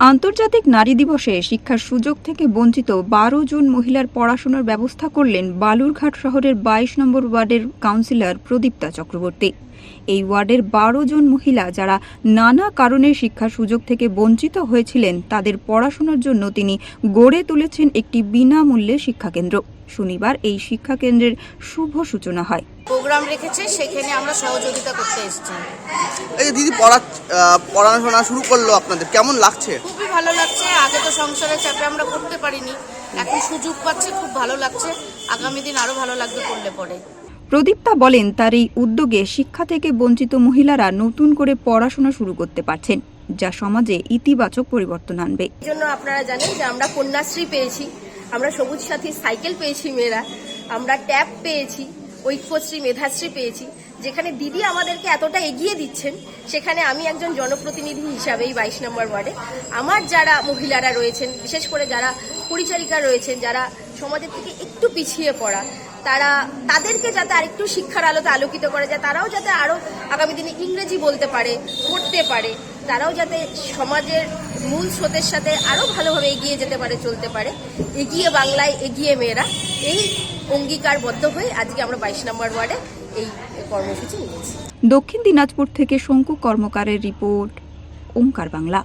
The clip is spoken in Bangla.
আন্তর্জাতিক নারী দিবসে শিক্ষার সুযোগ থেকে বঞ্চিত বারো জন মহিলার পড়াশোনার ব্যবস্থা করলেন বালুরঘাট শহরের বাইশ নম্বর ওয়ার্ডের কাউন্সিলর প্রদীপ্তা চক্রবর্তী। এই ওয়ার্ডের বারো জন মহিলা যারা নানা কারণে শিক্ষার সুযোগ থেকে বঞ্চিত হয়েছিলেন তাদের পড়াশোনার জন্য তিনি গড়ে তুলেছেন একটি বিনামূল্যে শিক্ষাকেন্দ্র। শনিবার এই শিক্ষাকেন্দ্রের শুভ সূচনা হয়। প্রোগ্রাম রেখেছে সেখানে আমরা সহযোগিতা করতে এসেছি। এই যে দিদি পড়া পড়াশোনা শুরু করল আপনাদের কেমন লাগছে? খুবই ভালো লাগছে আগে তো সংসারের চাপে আমরা করতে পারিনি এখন সুযোগ পাচ্ছি খুব ভালো লাগছে আগামী দিন আরও ভালো লাগবে করলে পরে। প্রদীপ্তা বলেন, তার এই উদ্যোগে শিক্ষা থেকে বঞ্চিত মহিলারা নতুন করে পড়াশোনা শুরু করতে পারছেন, যা সমাজে ইতিবাচক পরিবর্তন আনবে। এই জন্য আপনারা জানেন যে আমরা কন্যাশ্রী পেয়েছি, আমরা সবুজ সাথী সাইকেল পেয়েছি মেয়েরা, আমরা ট্যাব পেয়েছি, ঐক্যশ্রী মেধাশ্রী পেয়েছি, যেখানে দিদি আমাদেরকে এতটা এগিয়ে দিচ্ছেন, সেখানে আমি একজন জনপ্রতিনিধি হিসাবে এই বাইশ নম্বর ওয়ার্ডে। আমার যারা মহিলারা রয়েছেন, বিশেষ করে যারা পরিচারিকা রয়েছেন, যারা সমাজের থেকে একটু পিছিয়ে পড়া তারা তাদেরকে যাতে আরেকটু শিক্ষার আলোতে আলোকিত করা যায় তারাও যাতে আরও আগামী দিনে ইংরেজি বলতে পারে, পড়তে পারে, তারাও যাতে সমাজের মূল স্রোতের সাথে আরও ভালোভাবে এগিয়ে যেতে পারে, চলতে পারে। এগিয়ে বাংলায় এগিয়ে মেয়েরা এই অঙ্গীকারবদ্ধ হয়ে আজকে আমরা বাইশ নম্বর ওয়ার্ডে এই কর্মসূচি নিয়েছি। দক্ষিণ দিনাজপুর থেকে শঙ্কু কর্মকারের রিপোর্ট ওঙ্কার বাংলা।